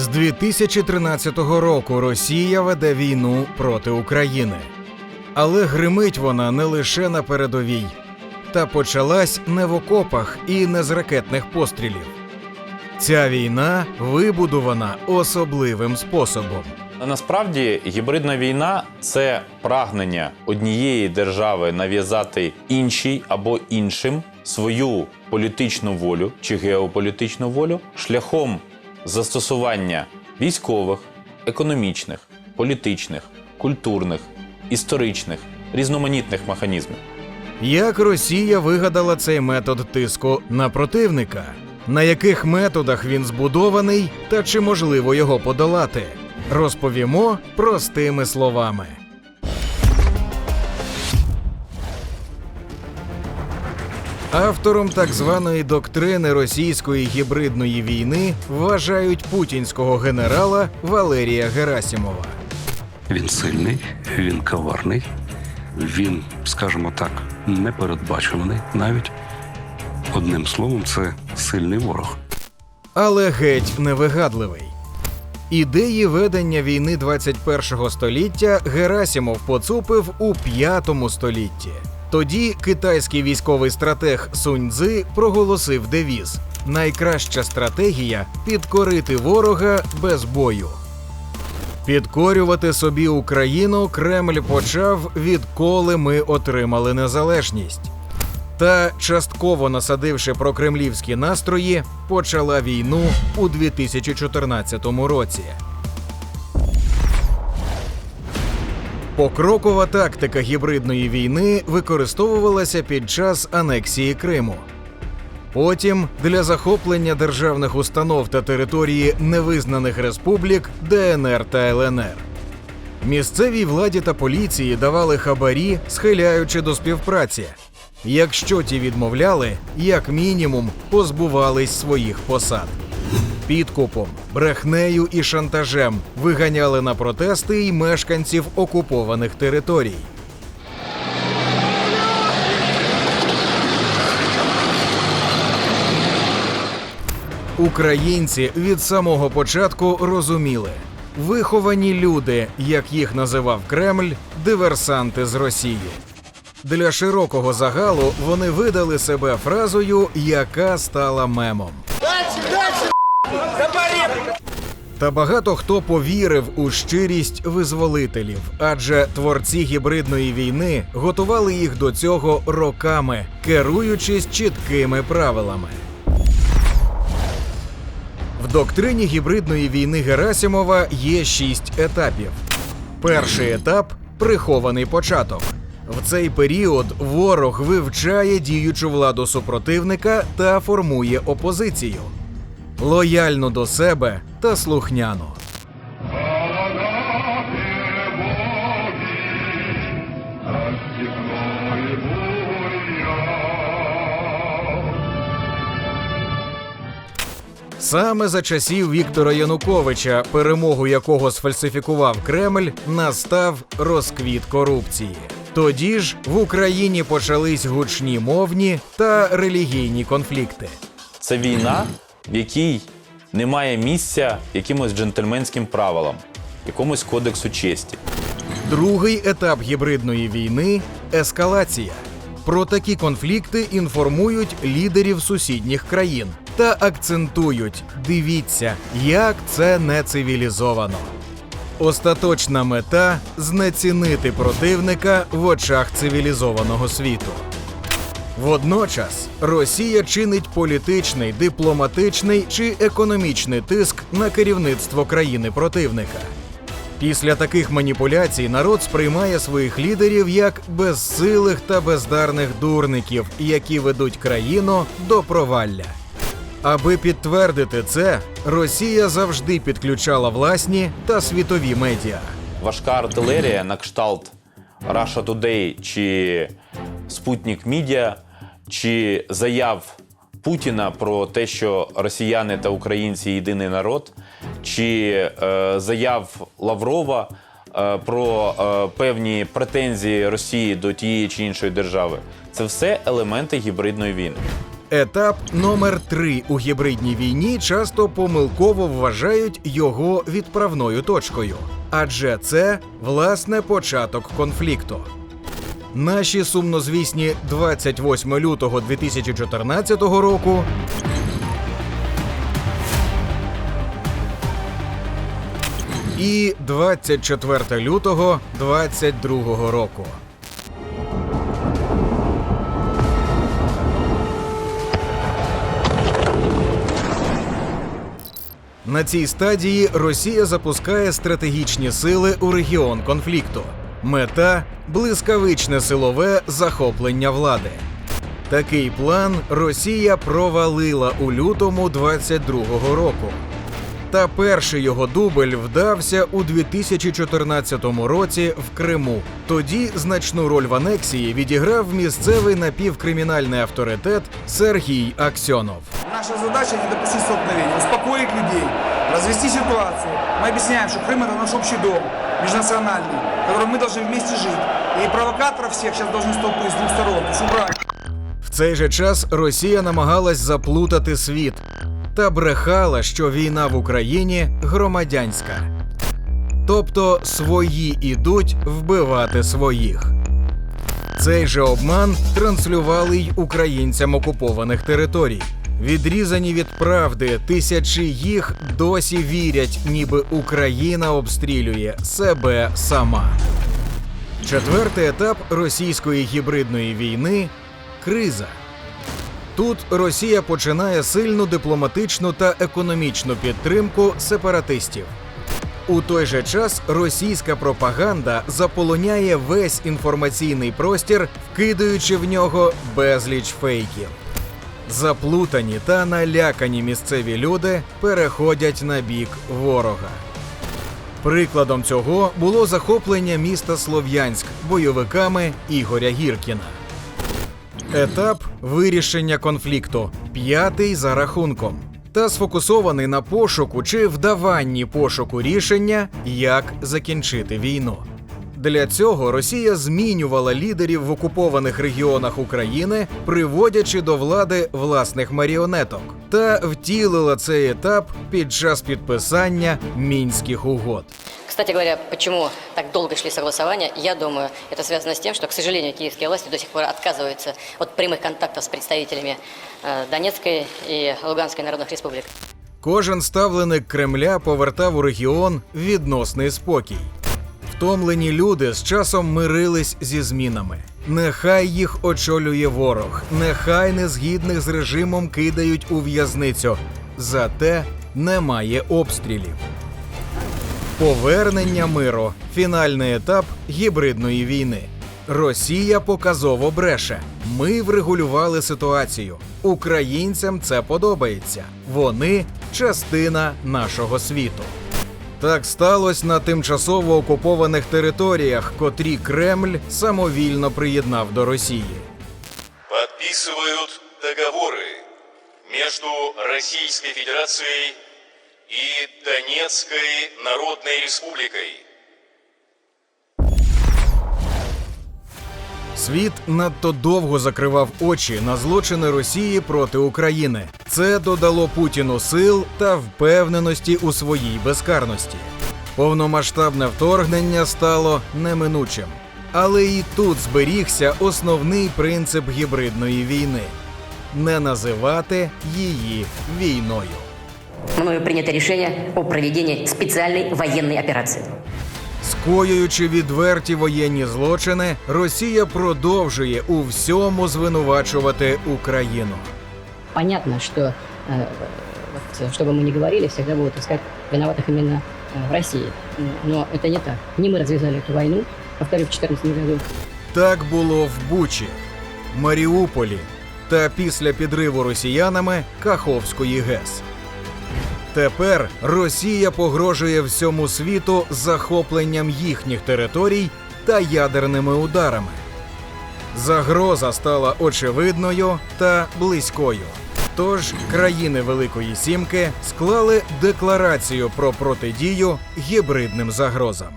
З 2013 року Росія веде війну проти України. Але гримить вона не лише на передовій, та почалась не в окопах і не з ракетних пострілів. Ця війна вибудована особливим способом. Насправді гібридна війна це прагнення однієї держави нав'язати іншій або іншим свою політичну волю чи геополітичну волю шляхом застосування військових, економічних, політичних, культурних, історичних, різноманітних механізмів. Як Росія вигадала цей метод тиску на противника? На яких методах він збудований та чи можливо його подолати? Розповімо простими словами. Автором так званої доктрини російської гібридної війни вважають путінського генерала Валерія Герасімова. Він сильний, він коварний, він, скажімо так, непередбачуваний навіть. Одним словом, це сильний ворог. але геть невигадливий. Ідеї ведення війни 21-го століття Герасімов поцупив у 5 столітті. Тоді китайський військовий стратег Сунь Цзи проголосив девіз: найкраща стратегія підкорити ворога без бою. Підкорювати собі Україну Кремль почав відколи ми отримали незалежність. Та, частково насадивши прокремлівські настрої, почала війну у 2014 році. Покрокова тактика гібридної війни використовувалася під час анексії Криму. Потім для захоплення державних установ та території невизнаних республік ДНР та ЛНР. Місцевій владі та поліції давали хабарі, схиляючи до співпраці. Якщо ті відмовляли, як мінімум позбувались своїх посад. Підкупом, брехнею і шантажем виганяли на протести й мешканців окупованих територій. Українці від самого початку розуміли, виховані люди, як їх називав Кремль, диверсанти з Росії. Для широкого загалу вони видали себе фразою, яка стала мемом. Та багато хто повірив у щирість визволителів, адже творці гібридної війни готували їх до цього роками, керуючись чіткими правилами. В доктрині гібридної війни Герасимова є шість етапів. Перший етап прихований початок. В цей період ворог вивчає діючу владу супротивника та формує опозицію лояльно до себе та слухняно. Саме за часів Віктора Януковича, перемогу якого сфальсифікував Кремль, настав розквіт корупції. Тоді ж в Україні почались гучні мовні та релігійні конфлікти. Це війна, в якій немає місця якимось джентльменським правилам, якомусь кодексу честі. Другий етап гібридної війни ескалація. Про такі конфлікти інформують лідерів сусідніх країн та акцентують: дивіться, як це не цивілізовано. Остаточна мета знецінити противника в очах цивілізованого світу. Водночас Росія чинить політичний, дипломатичний чи економічний тиск на керівництво країни противника. Після таких маніпуляцій народ сприймає своїх лідерів як безсилих та бездарних дурників, які ведуть країну до провалля. Аби підтвердити це, Росія завжди підключала власні та світові медіа. Важка артилерія на кшталт Russia Today чи Спутник Media, чи заяв Путіна про те, що росіяни та українці єдиний народ, чи е, заяв Лаврова е, про е, певні претензії Росії до тієї чи іншої держави. Це все елементи гібридної війни. Етап номер 3 у гібридній війні часто помилково вважають його відправною точкою, адже це власне початок конфлікту. Наші сумнозвісні 28 лютого 2014 року і 24 лютого 2022 року. На цій стадії Росія запускає стратегічні сили у регіон конфлікту. Мета блискавичне силове захоплення влади. Такий план Росія провалила у лютому 22-го року. Та перший його дубль вдався у 2014 році в Криму. Тоді значну роль в анексії відіграв місцевий напівкримінальний авторитет Сергій Аксьонов. Наша задача не допустить столкновения, успокоить людей, развести ситуацию. Мы объясняем, что Крым это наш общий дом, межнациональный, в котором мы должны вместе жить. И провокаторов всех сейчас должны столкнуть с двух сторон, то есть убрать. В цей же час Росія намагалась заплутати світ та брехала, що війна в Україні громадянська. Тобто свої ідуть вбивати своїх. Цей же обман транслювали й українцям окупованих територій. Відрізані від правди, тисячі їх досі вірять, ніби Україна обстрілює себе сама. Четвертий етап російської гібридної війни криза. Тут Росія починає сильну дипломатичну та економічну підтримку сепаратистів. У той же час російська пропаганда заполоняє весь інформаційний простір, вкидаючи в нього безліч фейків. Заплутані та налякані місцеві люди переходять на бік ворога. Прикладом цього було захоплення міста Слов'янськ бойовиками Ігоря Гіркіна. Етап вирішення конфлікту п'ятий за рахунком. Та сфокусований на пошуку чи вдаванні пошуку рішення, як закінчити війну. Для цього Росія змінювала лідерів в окупованих регіонах України, приводячи до влади власних маріонеток, та втілила цей етап під час підписання мінських угод. Кстати говоря, почему так долго шли согласования, я думаю, это связано с тем, что, к сожалению, киевские власти до сих пор отказываются от прямых контактов с представителями э, Донецкой и Луганской народных республик. Кожен ставленик Кремля повертав у регіон відносний спокій. Втомлені люди з часом мирились зі змінами. Нехай їх очолює ворог, нехай незгідних з режимом кидають у в'язницю. Зате немає обстрілів. Повернення миру фінальний етап гібридної війни. Росія показово бреше. Ми врегулювали ситуацію. Українцям це подобається. Вони частина нашого світу. Так сталося на тимчасово окупованих територіях, котрі Кремль самовільно приєднав до Росії. Підписують договори між Російською Федерацією і Донецькою Народною Республикой. Світ надто довго закривав очі на злочини Росії проти України. Це додало Путіну сил та впевненості у своїй безкарності. Повномасштабне вторгнення стало неминучим. Але і тут зберігся основний принцип гібридної війни не називати її війною. Мною принято решение о проведении специальной военной операции. Скоюючи відверті воєнні злочини, Росія продовжує у всьому звинувачувати Україну. понятно, что э, вот, что бы мы ни говорили, всегда будут искать виноватых именно э, в России. Но это не так. Не мы развязали эту войну, повторю, в 2014 году. Так було в Бучі, Маріуполі та після підриву росіянами Каховської ГЕС. Тепер Росія погрожує всьому світу захопленням їхніх територій та ядерними ударами. Загроза стала очевидною та близькою. Тож країни Великої Сімки склали декларацію про протидію гібридним загрозам.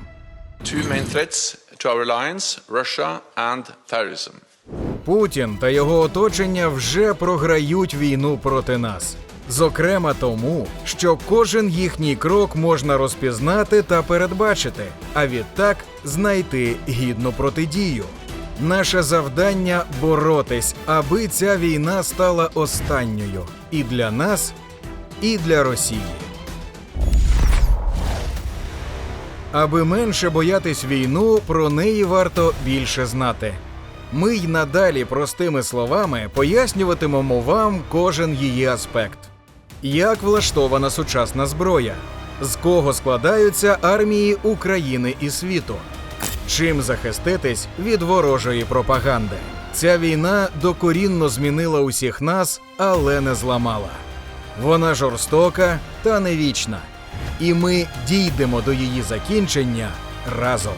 Путін та його оточення вже програють війну проти нас. Зокрема, тому, що кожен їхній крок можна розпізнати та передбачити, а відтак знайти гідну протидію. Наше завдання боротись, аби ця війна стала останньою і для нас, і для Росії. Аби менше боятись війну, про неї варто більше знати. Ми й надалі простими словами пояснюватимемо вам кожен її аспект. Як влаштована сучасна зброя? З кого складаються армії України і світу? Чим захиститись від ворожої пропаганди? Ця війна докорінно змінила усіх нас, але не зламала. Вона жорстока та не вічна. І ми дійдемо до її закінчення разом.